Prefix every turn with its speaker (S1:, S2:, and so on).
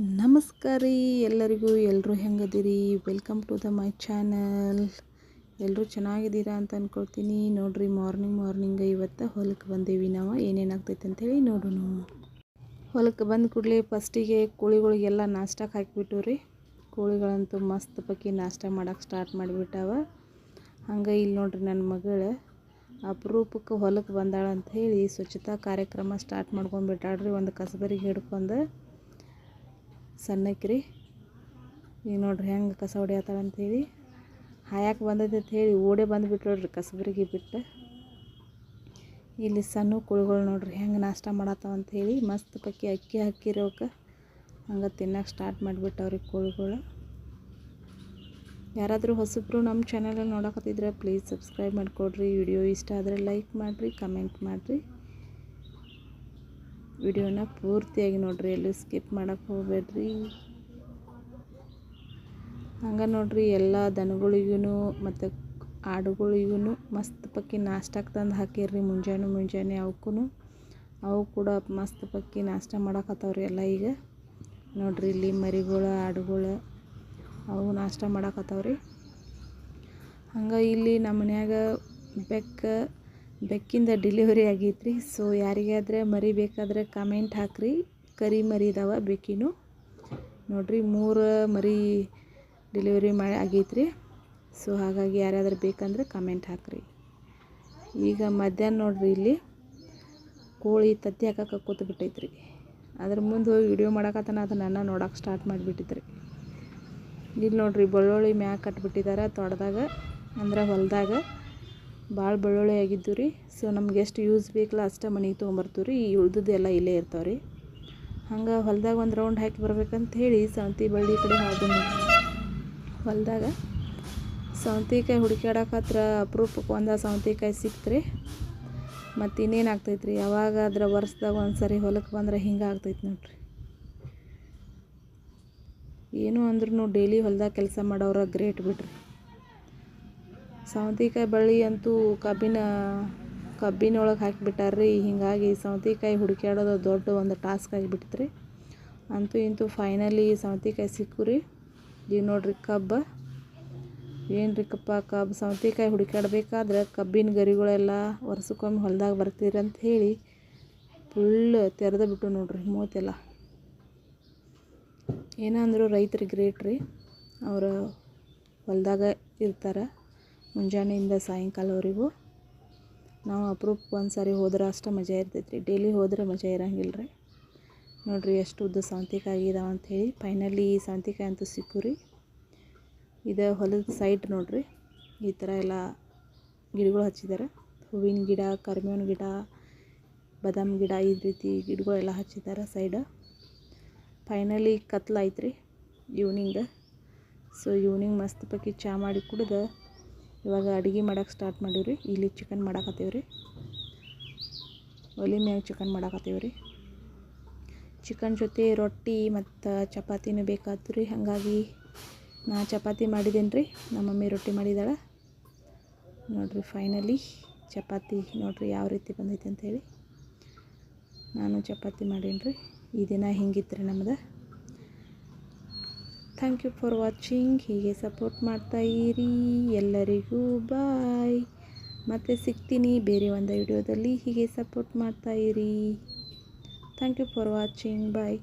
S1: ನಮಸ್ಕಾರ ರೀ ಎಲ್ಲರಿಗೂ ಎಲ್ಲರೂ ಹೆಂಗದಿರಿ? Welcome to the my channel ಎಲ್ಲರೂ ಚೆನ್ನಾಗಿದ್ದೀರಾ ಅಂತ ಅಂದ್ಕೊಳ್ತೀನಿ ನೋಡಿರಿ ಮಾರ್ನಿಂಗ್ ಮಾರ್ನಿಂಗ್ ಇವತ್ತು ಹೊಲಕ್ಕೆ ಬಂದೇವಿ ನಾವು. ಏನೇನಾಗ್ತೈತೆ ಅಂತೇಳಿ ನೋಡೋಣ. ಹೊಲಕ್ಕೆ ಬಂದ ಕೂಡಲೇ ಫಸ್ಟಿಗೆ ಕೋಳಿಗಳಿಗೆಲ್ಲ ನಾಷ್ಟಕ್ಕೆ ಹಾಕಿಬಿಟ್ಟು ರೀ ಕೋಳಿಗಳಂತೂ ಮಸ್ತ್ ಪಕ್ಕಿ ನಾಷ್ಟ ಮಾಡೋಕ್ಕೆ ಸ್ಟಾರ್ಟ್ ಮಾಡಿಬಿಟ್ಟಾವ. ಹಂಗೆ ಇಲ್ಲಿ ನೋಡ್ರಿ ನನ್ನ ಮಗಳು ಅಪರೂಪಕ್ಕೆ ಹೊಲಕ್ಕೆ ಬಂದಾಳ ಅಂತ ಹೇಳಿ ಸ್ವಚ್ಛತಾ ಕಾರ್ಯಕ್ರಮ ಸ್ಟಾರ್ಟ್ ಮಾಡ್ಕೊಂಡ್ಬಿಟ್ಟಾಳ್ರಿ. ಒಂದು ಕಸಬರಿಗೆ ಹಿಡ್ಕೊಂಡು ಸಣ್ಣಕ್ಕೆ ರೀ ಈಗ ನೋಡ್ರಿ ಹೆಂಗೆ ಕಸ ಹೊಡಿಯತ್ತಾಳಂತೇಳಿ ಹಾಯಕ್ಕೆ ಬಂದೈತೆ ಅಂತ ಹೇಳಿ ಓಡೇ ಬಂದುಬಿಟ್ಟು ನೋಡ್ರಿ ಕಸಬರಿಗೆ ಬಿಟ್ಟು. ಇಲ್ಲಿ ಸಣ್ಣ ಕುಳುಗಳು ನೋಡ್ರಿ ಹೆಂಗೆ ನಾಷ್ಟ ಮಾಡತ್ತಾವ ಹೇಳಿ ಮಸ್ತ್ ಪಕ್ಕಿ ಅಕ್ಕಿ ಹಾಕಿರೋಕೆ ಹಂಗೆ ತಿನ್ನಕ್ಕೆ ಸ್ಟಾರ್ಟ್ ಮಾಡಿಬಿಟ್ಟವ್ರಿ ಕುಳುಗಳು. ಯಾರಾದರೂ ಹೊಸಬ್ರು ನಮ್ಮ ಚಾನಲಲ್ಲಿ ನೋಡಕತ್ತಿದ್ರೆ ಪ್ಲೀಸ್ ಸಬ್ಸ್ಕ್ರೈಬ್ ಮಾಡಿಕೊಡ್ರಿ. ವಿಡಿಯೋ ಇಷ್ಟ ಆದರೆ ಲೈಕ್ ಮಾಡಿರಿ ಕಮೆಂಟ್ ಮಾಡಿರಿ. ವಿಡಿಯೋನ ಪೂರ್ತಿಯಾಗಿ ನೋಡ್ರಿ, ಎಲ್ಲೂ ಸ್ಕಿಪ್ ಮಾಡೋಕ್ಕೆ ಹೋಗ್ಬೇಡ್ರಿ. ಹಂಗೆ ನೋಡ್ರಿ, ಎಲ್ಲ ದನಗಳಿಗೂ ಮತ್ತು ಆಡುಗಳಿಗೂ ಮಸ್ತ್ ಪಕ್ಕಿ ನಾಷ್ಟಕ್ಕೆ ತಂದು ಹಾಕಿರ್ರಿ ಮುಂಜಾನೆ ಮುಂಜಾನೆ ಅವಕ್ಕೂ ಅವು ಕೂಡ ಮಸ್ತ್ ಪಕ್ಕಿ ನಾಷ್ಟ ಮಾಡಕ್ಕತ್ತವ್ರಿ ಎಲ್ಲ ಈಗ. ನೋಡ್ರಿ ಇಲ್ಲಿ ಮರಿಗಳು, ಆಡುಗಳು ಅವು ನಾಷ್ಟ ಮಾಡಕ್ಕತ್ತವ್ರಿ ಹಂಗೆ ಇಲ್ಲಿ ನಮ್ಮ ಮನ್ಯಾಗ ಬೆಕ್ಕ ಬೆಕ್ಕಿಂದ ಡೆಲಿವರಿ ಆಗೈತ್ರಿ. ಸೊ ಯಾರಿಗಾದ್ರೆ ಮರಿ ಬೇಕಾದ್ರೆ ಕಮೆಂಟ್ ಹಾಕ್ರಿ. ಕರಿ ಮರಿ ಇದಾವ ಬೆಕ್ಕಿನೂ. ನೋಡ್ರಿ, ಮೂರು ಮರಿ ಡೆಲಿವರಿ ಮಾಡಿ ಆಗೈತ್ರಿ. ಸೊ ಹಾಗಾಗಿ ಯಾರಾದ್ರೂ ಬೇಕಂದ್ರೆ ಕಮೆಂಟ್ ಹಾಕ್ರಿ. ಈಗ ಮಧ್ಯಾಹ್ನ ನೋಡ್ರಿ ಇಲ್ಲಿ ಕೋಳಿ ತತ್ತಿ ಹಾಕಕ್ಕೆ ಕೂತು ಬಿಟ್ಟೈತ್ರಿ ಅದ್ರ ಮುಂದೆ ಹೋಗಿ ವಿಡಿಯೋ ಮಾಡಕತ್ತಾನ ಅದನ್ನ ನೋಡಕ್ಕೆ ಸ್ಟಾರ್ಟ್ ಮಾಡಿಬಿಟ್ಟಿದ್ರಿ ಇಲ್ಲಿ ನೋಡ್ರಿ, ಬೆಳ್ಳುಳ್ಳಿ ಮ್ಯಾಗ ಕಟ್ಬಿಟ್ಟಿದ್ದಾರೆ ತೋಟದಾಗ ಅಂದ್ರೆ ಹೊಲದಾಗ. ಭಾಳ ಬೆಳ್ಳುಳ್ಳಿ ಆಗಿದ್ದು ರೀ. ಸೊ ನಮ್ಗೆ ಎಷ್ಟು ಯೂಸ್ ಬೇಕಲ್ಲ ಅಷ್ಟೇ ಮನೆಗೆ ತೊಗೊಂಬರ್ತೀವಿ ರೀ. ಈ ಉಳ್ದದ್ದು ಎಲ್ಲ ಇಲ್ಲೇ ಇರ್ತಾವೆ ರೀ. ಹಂಗೆ ಹೊಲ್ದಾಗ ಒಂದು ರೌಂಡ್ ಹಾಕಿ ಬರ್ಬೇಕಂತ ಹೇಳಿ ಸೌಂತಿ ಬಳ್ಳಿ ಕಡೆ ಹಾದು ಹೊಲದಾಗ ಸೌಂತಿಕಾಯಿ ಹತ್ರ ಅಪರೂಪಕ್ಕೆ ಒಂದು ಸೌಂತಿಕಾಯಿ ರೀ. ಮತ್ತು ಇನ್ನೇನು ಆಗ್ತೈತೆ ರೀ? ಯಾವಾಗ ಅದರ ವರ್ಷದಾಗ ಒಂದು ಸರಿ ಹೊಲಕ್ಕೆ ಬಂದ್ರೆ ಹಿಂಗೆ ಆಗ್ತೈತೆ ನೋಡ್ರಿ. ಏನು ಅಂದ್ರೂ ಡೈಲಿ ಹೊಲ್ದಾಗ ಕೆಲಸ ಮಾಡೋರ ಗ್ರೇಟ್ ಬಿಡ್ರಿ. ಸೌತೆಕಾಯಿ ಬಳ್ಳಿ ಅಂತೂ ಕಬ್ಬಿನ, ಕಬ್ಬಿನೊಳಗೆ ಹಾಕಿಬಿಟ್ಟಾರ್ರಿ. ಹೀಗಾಗಿ ಸೌತೆಕಾಯಿ ಹುಡುಕ್ಯಾಡೋದು ದೊಡ್ಡ ಒಂದು ಟಾಸ್ಕ್ ಆಗಿಬಿಟ್ಟಿತ್ತು ರೀ ಅಂತೂ ಇಂತೂ ಫೈನಲಿ ಸೌತೆಕಾಯಿ ಸಿಕ್ಕು ರೀ ಈಗ ನೋಡ್ರಿ ಕಬ್ಬು. ಏನು ರೀ ಕಪ್ಪ ಕಬ್ಬು? ಸೌತೆಕಾಯಿ ಹುಡುಕ್ಯಾಡ್ಬೇಕಾದ್ರೆ ಕಬ್ಬಿನ ಗರಿಗಳೆಲ್ಲ ವರ್ಷಕ್ಕೊಮ್ಮೆ ಹೊಲ್ದಾಗ ಬರ್ತೀರಿ ಅಂತ ಹೇಳಿ ಫುಲ್ ತೆರೆದು ಬಿಟ್ಟು ನೋಡ್ರಿ ಮೂವತ್ತೆಲ್ಲ ಏನಂದ್ರು ರೈತರು ಗ್ರೇಟ್ ರೀ ಅವರು ಹೊಲ್ದಾಗ ಇರ್ತಾರೆ. ಮುಂಜಾನೆಯಿಂದ ಸಾಯಂಕಾಲವರೆಗೂ ನಾವು ಅಪ್ರೂಪಕ್ಕೆ ಒಂದು ಸಾರಿ ಹೋದ್ರೆ ಅಷ್ಟು ಮಜಾ ಇರ್ತೈತೆ ರೀ ಡೈಲಿ ಹೋದ್ರೆ ಮಜಾ ಇರೋಂಗಿಲ್ಲ ರೀ. ನೋಡಿರಿ ಎಷ್ಟು ಉದ್ದ ಸೌಂತಿಕಾಯಿ ಇದಾವೆ ಅಂಥೇಳಿ ಫೈನಲಿ ಈ ಸೌಂತಿಕಾಯಿ ಅಂತೂ ಸಿಕ್ಕು ರೀ. ಇದು ಹೊಲದ ಸೈಡ್ ನೋಡಿರಿ. ಈ ಥರ ಎಲ್ಲ ಗಿಡಗಳು ಹಚ್ಚಿದ್ದಾರೆ ಹೂವಿನ ಗಿಡ ಕರಿಬೇವಿನ ಗಿಡ, ಬದಾಮ್ ಗಿಡ, ಈ ರೀತಿ ಗಿಡಗಳೆಲ್ಲ ಹಚ್ಚಿದ್ದಾರೆ ಸೈಡ ಫೈನಲಿ ಕತ್ಲಾಯ್ತು ರೀ ಈವ್ನಿಂಗ್ ಸೊ ಈವ್ನಿಂಗ್ ಮಸ್ತ್ ಪಕ್ಕಿ ಚಹಾ ಮಾಡಿ ಕುಡ್ದು ಇವಾಗ ಅಡುಗೆ ಮಾಡೋಕೆ ಸ್ಟಾರ್ಟ್ ಮಾಡೀವಿ ರೀ ಇಲ್ಲಿ ಚಿಕನ್ ಮಾಡಾಕತ್ತೀವಿ ರೀ ಒಲಿ ಮ್ಯಾಗ ಚಿಕನ್ ಮಾಡಾಕತ್ತೀವಿ ರೀ ಚಿಕನ್ ಜೊತೆ ರೊಟ್ಟಿ ಮತ್ತು ಚಪಾತಿನೂ ಬೇಕಾಯ್ತು ರೀ ಹಾಗಾಗಿ ನಾ ಚಪಾತಿ ಮಾಡಿದ್ದೇನೆ ರೀ ನಮ್ಮ ಮಮ್ಮಿ ರೊಟ್ಟಿ ಮಾಡಿದಾಳೆ. ನೋಡಿರಿ ಫೈನಲಿ ಚಪಾತಿ ನೋಡಿರಿ ಯಾವ ರೀತಿ ಬಂದೈತೆ ಹೇಳಿ. ನಾನು ಚಪಾತಿ ಮಾಡೀನಿ ರೀ ಈ ದಿನ ಹಿಂಗಿತ್ತು ರೀ ನಮ್ದು. ಥ್ಯಾಂಕ್ ಯು ಫಾರ್ ವಾಚಿಂಗ್ ಹೀಗೆ ಸಪೋರ್ಟ್ ಮಾಡ್ತಾ ಇರಿ. ಎಲ್ಲರಿಗೂ ಬಾಯ್ ಮತ್ತೆ ಸಿಗ್ತೀನಿ ಬೇರೆ ಒಂದು ವಿಡಿಯೋದಲ್ಲಿ ಹೀಗೆ ಸಪೋರ್ಟ್ ಮಾಡ್ತಾ ಇರಿ. Thank you for watching bye